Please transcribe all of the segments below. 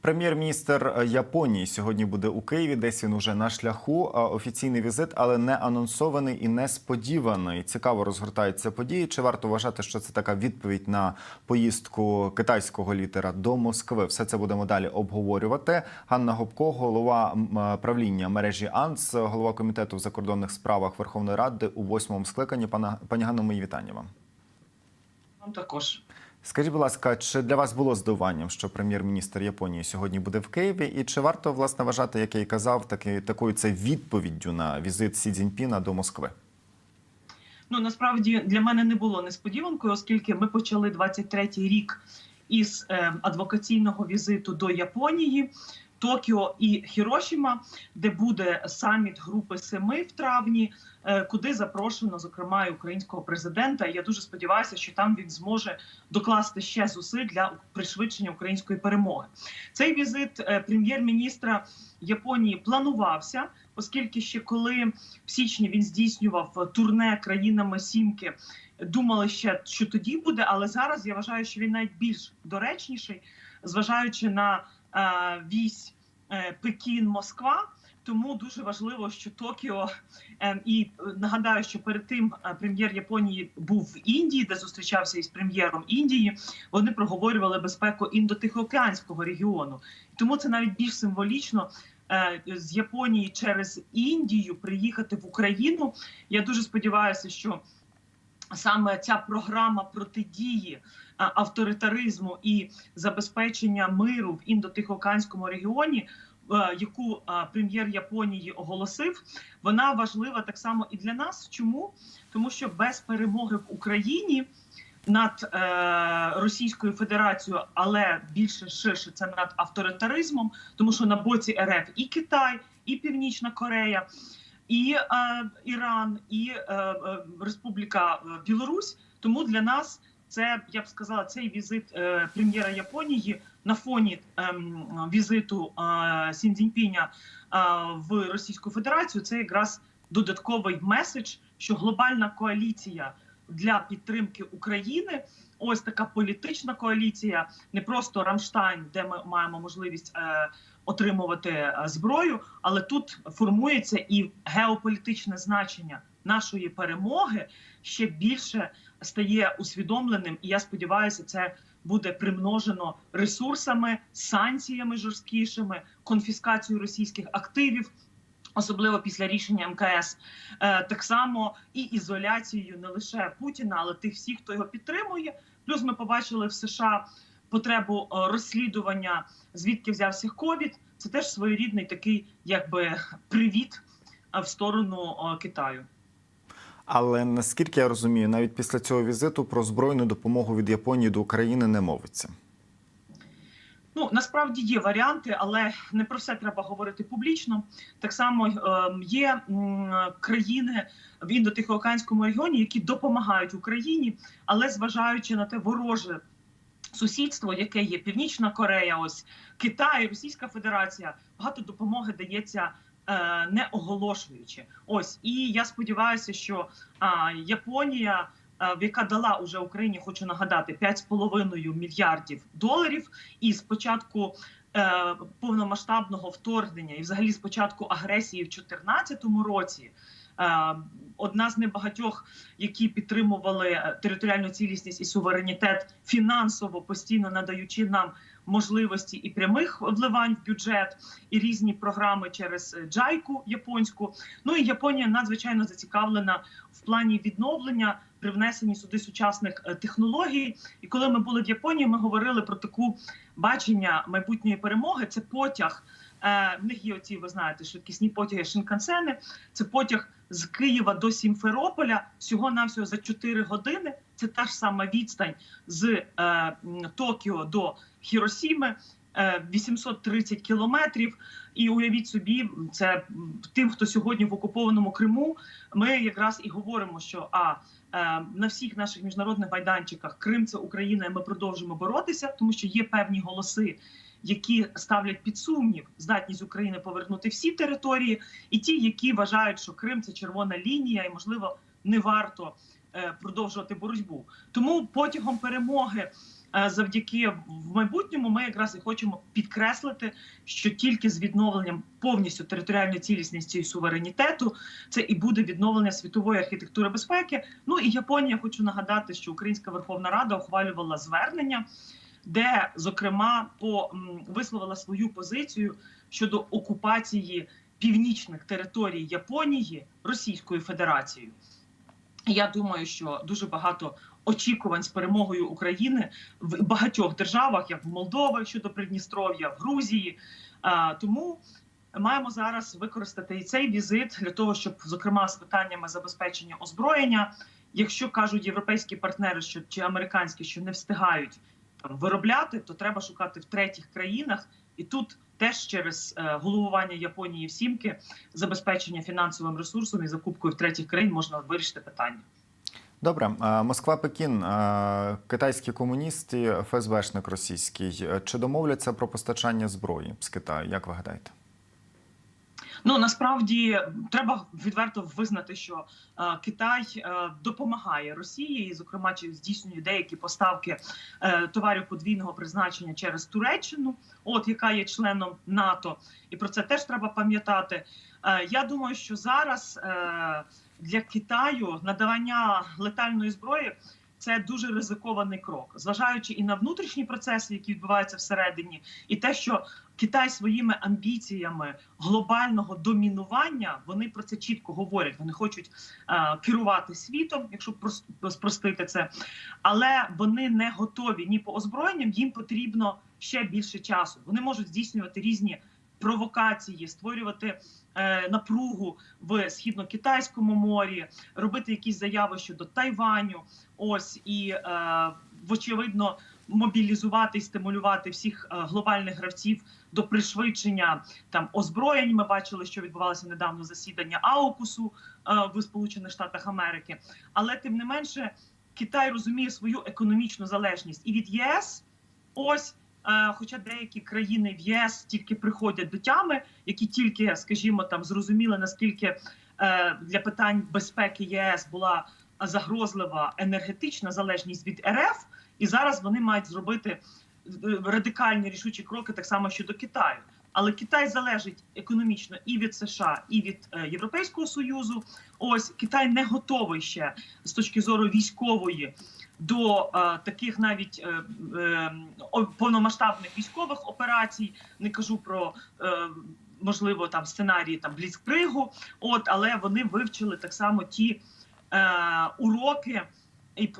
Прем'єр-міністр е, Японії сьогодні буде у Києві. Десь він уже на шляху. Офіційний візит, але не анонсований і несподіваний. Цікаво розгортаються події. Чи варто вважати, що це така відповідь на поїздку китайського літера до Москви? Все це будемо далі обговорювати. Ганна Гопко, голова е, правління мережі АНС, голова комітету в закордонних справах Верховної Ради у восьмому скликанні. Пана пані Ганно, мої вітання вам. Вам також. Скажіть, будь ласка, чи для вас було здивуванням, що прем'єр-міністр Японії сьогодні буде в Києві? І чи варто власне вважати, як я і казав, таки такою це відповіддю на візит Сі Цзіньпіна до Москви? Ну насправді для мене не було несподіванкою, оскільки ми почали 23-й рік із е, адвокаційного візиту до Японії. Токіо і Хірошіма, де буде саміт Групи Семи в травні, е, куди запрошено зокрема і українського президента. Я дуже сподіваюся, що там він зможе докласти ще зусиль для пришвидшення української перемоги. Цей візит е, прем'єр-міністра Японії планувався, оскільки ще коли в січні він здійснював турне країнами Сімки. Думали ще, що тоді буде, але зараз я вважаю, що він навіть більш доречніший, зважаючи на е, вісь Пекін, Москва. Тому дуже важливо, що Токіо е, і е, нагадаю, що перед тим е, прем'єр Японії був в Індії, де зустрічався із прем'єром Індії. Вони проговорювали безпеку індотихоокеанського регіону. Тому це навіть більш символічно е, з Японії через Індію приїхати в Україну. Я дуже сподіваюся, що саме ця програма протидії е, авторитаризму і забезпечення миру в індотихоокеанському регіоні. е, Яку е, прем'єр Японії оголосив, вона важлива так само і для нас. Чому тому, що без перемоги в Україні над е, Російською Федерацією, але більше ширше це над авторитаризмом, тому що на боці РФ і Китай, і Північна Корея, і е, Іран, і е, Республіка Білорусь. Тому для нас це я б сказала цей візит е, прем'єра Японії на фоні ем, візиту е, Сін Цзіньпіня е, в Російську Федерацію. Це якраз додатковий меседж, що глобальна коаліція для підтримки України. Ось така політична коаліція, не просто Рамштайн, де ми маємо можливість е, отримувати е, зброю, але тут формується і геополітичне значення нашої перемоги ще більше стає усвідомленим. І я сподіваюся, це буде примножено ресурсами, санкціями жорсткішими, конфіскацією російських активів. Особливо після рішення МКС, Е, так само і ізоляцією не лише Путіна, але тих всіх, хто його підтримує. Плюс ми побачили в США потребу е, розслідування, звідки взявся ковід. Це теж своєрідний такий, якби привіт е, в сторону Китаю. Але наскільки я розумію, навіть після цього візиту про збройну допомогу від Японії до України не мовиться. Ну насправді є варіанти, але не про все треба говорити публічно. Так само е, є країни в індотихоокеанському регіоні, які допомагають Україні, але зважаючи на те вороже сусідство, яке є Північна Корея, ось Китай, Російська Федерація, багато допомоги дається. Е, Не оголошуючи, ось і я сподіваюся, що Японія, яка дала уже Україні, хочу нагадати, 5,5 мільярдів доларів, і з початку е, повномасштабного вторгнення, і взагалі з початку агресії в 2014 році. е, Одна з небагатьох, які підтримували е, територіальну цілісність і суверенітет, фінансово постійно надаючи нам можливості і прямих вливань в бюджет, і різні програми через е, джайку японську. Ну і Японія надзвичайно зацікавлена в плані відновлення при внесенні сюди сучасних е, технологій. І коли ми були в Японії, ми говорили про таку бачення майбутньої перемоги. Це потяг. Е, В них є оці, ви знаєте, швидкісні потяги Шинкансени. Це потяг з Києва до Сімферополя всього навсього за 4 години. Це та ж сама відстань з Токіо до Хіросіми. е, 830 кілометрів, і уявіть собі, це тим, хто сьогодні в окупованому Криму. Ми якраз і говоримо, що а е, на всіх наших міжнародних майданчиках Крим це Україна, і ми продовжимо боротися, тому що є певні голоси, які ставлять під сумнів здатність України повернути всі території, і ті, які вважають, що Крим це червона лінія, і можливо не варто е, продовжувати боротьбу. Тому потягом перемоги е, завдяки в майбутньому ми якраз і хочемо підкреслити, що тільки з відновленням повністю територіальної цілісності і суверенітету це і буде відновлення світової архітектури безпеки. Ну і Японія хочу нагадати, що Українська Верховна Рада ухвалювала звернення, де зокрема по висловила свою позицію щодо окупації північних територій Японії Російською Федерацією. Я думаю, що дуже багато очікувань з перемогою України в багатьох державах, як в Молдові щодо Придністров'я, в Грузії. Тому маємо зараз використати і цей візит для того, щоб, зокрема, з питаннями забезпечення озброєння, якщо кажуть європейські партнери, що чи американські, що не встигають там, виробляти, то треба шукати в третіх країнах, і тут теж через е, головування Японії в сімки забезпечення фінансовим ресурсом і закупкою в третіх країн можна вирішити питання. Добре, Москва, Пекін, китайські комуністи, ФСБшник російський. Е, Чи домовляться про постачання зброї з Китаю? Як ви гадаєте? Ну насправді треба відверто визнати, що е, Китай е, допомагає Росії, і, зокрема, здійснює деякі поставки е, товарів подвійного призначення через Туреччину, от яка є членом НАТО, і про це теж треба пам'ятати. Е, я думаю, що зараз е, для Китаю надавання летальної зброї. Це дуже ризикований крок, зважаючи і на внутрішні процеси, які відбуваються всередині, і те, що Китай своїми амбіціями глобального домінування вони про це чітко говорять. Вони хочуть е, керувати світом, якщо прос- спростити це, але вони не готові ні по озброєнням. Їм потрібно ще більше часу. Вони можуть здійснювати різні провокації, створювати е, напругу в східно-китайському морі, робити якісь заяви щодо Тайваню. Ось і е, вочевидно мобілізувати і стимулювати всіх е, глобальних гравців до пришвидшення там озброєнь. Ми бачили, що відбувалося недавно засідання Аукусу е, в Сполучених Штатах Америки. Але тим не менше, Китай розуміє свою економічну залежність і від ЄС. Ось. Е, Хоча деякі країни в ЄС тільки приходять до тями, які тільки, скажімо, там зрозуміли наскільки е, для питань безпеки ЄС була загрозлива енергетична залежність від РФ, і зараз вони мають зробити е, радикальні рішучі кроки так само щодо Китаю. Але Китай залежить економічно і від США, і від Європейського союзу. Ось Китай не готовий ще з точки зору військової до е, таких навіть е, е, повномасштабних військових операцій. Не кажу про е, можливо там сценарії там бліцкригу. От але вони вивчили так само ті е, уроки і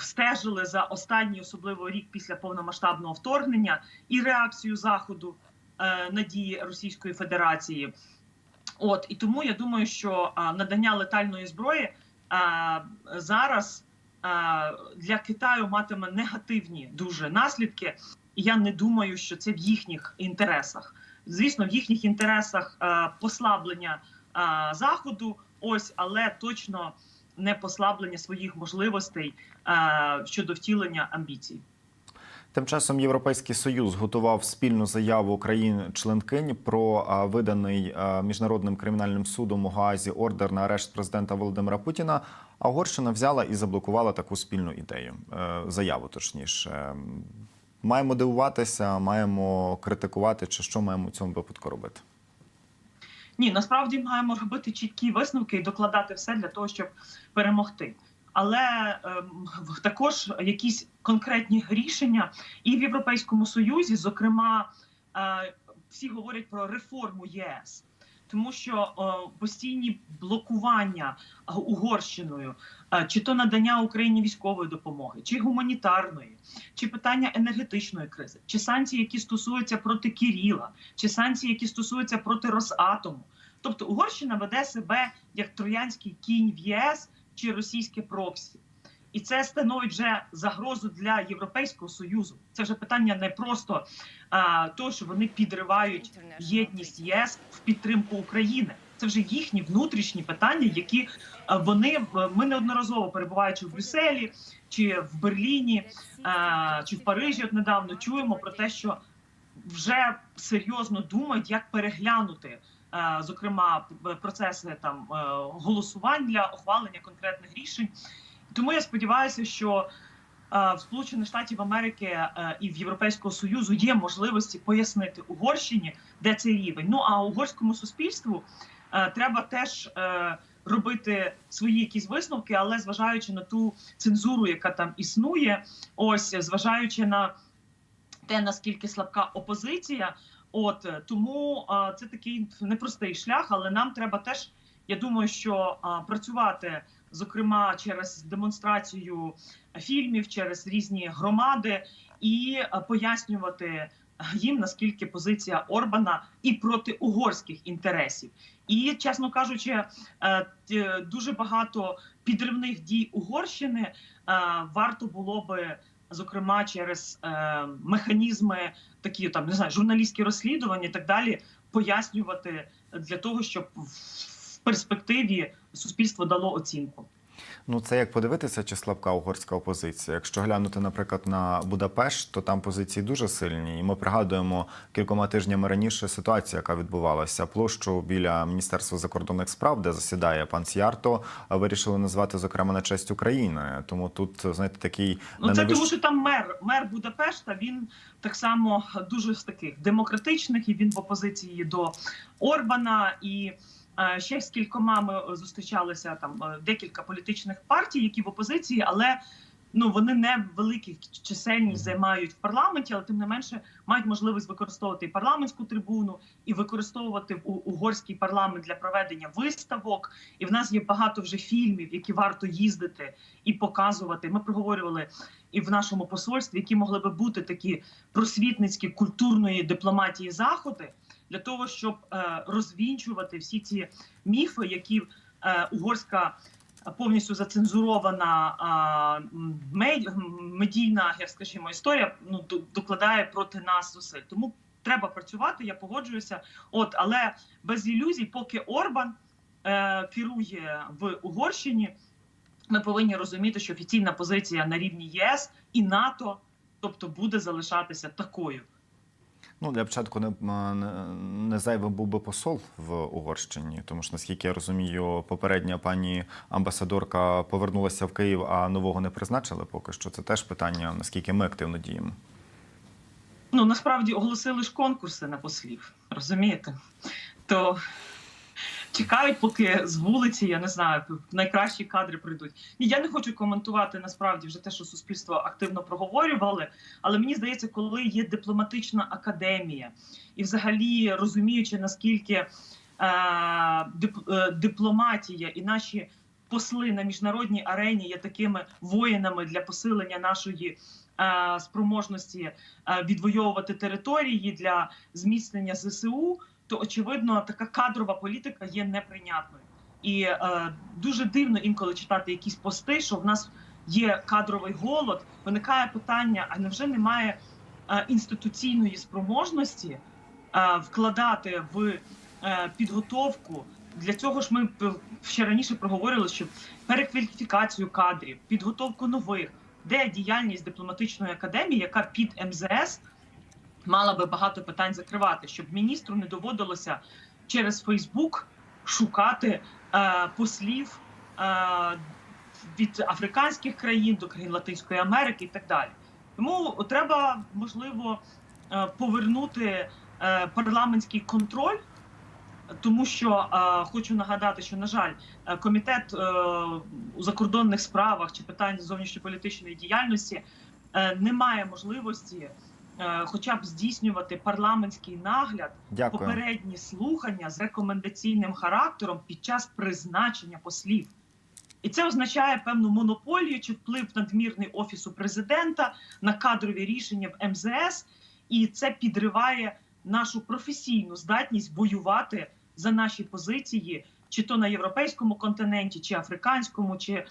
стежили за останній, особливо рік після повномасштабного вторгнення, і реакцію заходу е, на дії Російської Федерації. От і тому я думаю, що а, надання летальної зброї а, зараз а, для Китаю матиме негативні дуже наслідки. Я не думаю, що це в їхніх інтересах. Звісно, в їхніх інтересах послаблення заходу, ось, але точно не послаблення своїх можливостей щодо втілення амбіцій. Тим часом Європейський Союз готував спільну заяву країн-членкинь про виданий міжнародним кримінальним судом у Гаазі ордер на арешт президента Володимира Путіна. А Угорщина взяла і заблокувала таку спільну ідею, е, заяву точніше. Маємо дивуватися, маємо критикувати, чи що маємо у цьому випадку робити. Ні, насправді маємо робити чіткі висновки і докладати все для того, щоб перемогти. Але ем, також якісь конкретні рішення і в Європейському Союзі, зокрема, е, всі говорять про реформу ЄС, тому що е, постійні блокування е, Угорщиною, е, чи то надання Україні військової допомоги, чи гуманітарної, чи питання енергетичної кризи, чи санкції, які стосуються проти Кіріла, чи санкції, які стосуються проти Росатому. Тобто Угорщина веде себе як троянський кінь в ЄС чи російське проксі. І це становить вже загрозу для Європейського союзу. Це вже питання не просто а, того, що вони підривають єдність ЄС в підтримку України. Це вже їхні внутрішні питання, які вони ми неодноразово перебуваючи в Брюсселі чи в Берліні а, чи в Парижі, от недавно чуємо про те, що вже серйозно думають, як переглянути. Зокрема, процеси там е, голосувань для ухвалення конкретних рішень. Тому я сподіваюся, що в Сполучених Штатів Америки е, і в Європейського Союзу є можливості пояснити Угорщині, де цей рівень. Ну а угорському суспільству е, треба теж е, робити свої якісь висновки, але зважаючи на ту цензуру, яка там існує, ось зважаючи на те, наскільки слабка опозиція. От е, тому е, це такий непростий шлях, але нам треба теж. Я думаю, що е, працювати зокрема через демонстрацію фільмів, через різні громади, і е, пояснювати їм наскільки позиція Орбана і проти угорських інтересів. І чесно кажучи, е, дуже багато підривних дій Угорщини е, варто було би. Зокрема, через механізми такі там не знаю, журналістські розслідування і так далі, пояснювати для того, щоб перспективі суспільство дало оцінку. Ну, це як подивитися, чи слабка угорська опозиція. Якщо глянути, наприклад, на Будапешт, то там позиції дуже сильні. І ми пригадуємо кількома тижнями раніше ситуацію, яка відбувалася. Площу біля Міністерства закордонних справ, де засідає пан Сіарто, вирішили назвати зокрема на честь України. Тому тут знаєте такий Ну це тому, що там мер, мер Будапешта. Він так само дуже з таких демократичних, і він в опозиції до Орбана. І ще з кількома ми зустрічалися там е, декілька політичних партій, які в опозиції, але ну вони не великі чисельність займають в парламенті, але тим не менше мають можливість використовувати і парламентську трибуну, і використовувати угорський парламент для проведення виставок. І в нас є багато вже фільмів, які варто їздити і показувати. Ми проговорювали і в нашому посольстві, які могли би бути такі просвітницькі культурної дипломатії заходи для того, щоб е, розвінчувати всі ці міфи, які е, угорська. Повністю зацензурована медійна, як скажімо, історія ну докладає проти нас зусиль. Тому треба працювати. Я погоджуюся. От, але без ілюзій, поки Орбан е, керує в Угорщині, ми повинні розуміти, що офіційна позиція на рівні ЄС і НАТО, тобто, буде залишатися такою. Ну, для початку не, не, зайвим був би посол в Угорщині, тому що, наскільки я розумію, попередня пані амбасадорка повернулася в Київ, а нового не призначили поки що. Це теж питання, наскільки ми активно діємо. Ну насправді оголосили ж конкурси на послів, розумієте? То чекають, поки з вулиці, я не знаю, найкращі кадри прийдуть. Ні, я не хочу коментувати насправді вже те, що суспільство активно проговорювали. Але мені здається, коли є дипломатична академія, і взагалі розуміючи наскільки е, дип, е, дипломатія і наші посли на міжнародній арені є такими воїнами для посилення нашої е, спроможності е, відвоювати території для зміцнення ЗСУ, то очевидно така кадрова політика є неприйнятною. І е, дуже дивно інколи читати якісь пости, що в нас є кадровий голод. Виникає питання: а невже немає е, інституційної спроможності е, вкладати в е, підготовку? Для цього ж ми ще раніше проговорили, що перекваліфікацію кадрів, підготовку нових, де діяльність дипломатичної академії, яка під МЗС мала би багато питань закривати, щоб міністру не доводилося через Фейсбук шукати е, послів е, від африканських країн до країн Латинської Америки і так далі. Тому треба можливо е, повернути е, парламентський контроль. Тому що е, хочу нагадати, що на жаль, комітет у закордонних справах чи питань зовнішньополітичної діяльності не має можливості, хоча б здійснювати парламентський нагляд, Дякую. попередні слухання з рекомендаційним характером під час призначення послів. І це означає певну монополію чи вплив надмірний офісу президента на кадрові рішення в МЗС, і це підриває нашу професійну здатність воювати за наші позиції, чи то на європейському континенті, чи африканському, чи е,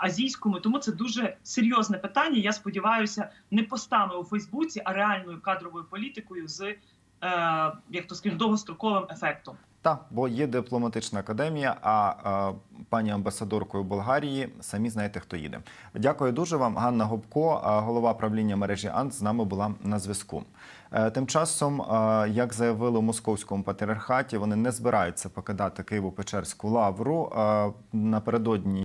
азійському. Тому це дуже серйозне питання. Я сподіваюся, не постами у Фейсбуці, а реальною кадровою політикою з е, як то скажімо, довгостроковим ефектом. Так, бо є дипломатична академія, а е, пані амбасадоркою Болгарії самі знаєте, хто їде. Дякую дуже вам, Ганна Гопко, голова правління мережі Ант, з нами була на зв'язку. Е, Тим часом, е, як заявили у московському патріархаті, вони не збираються покидати Києво-Печерську лавру Е, напередодні.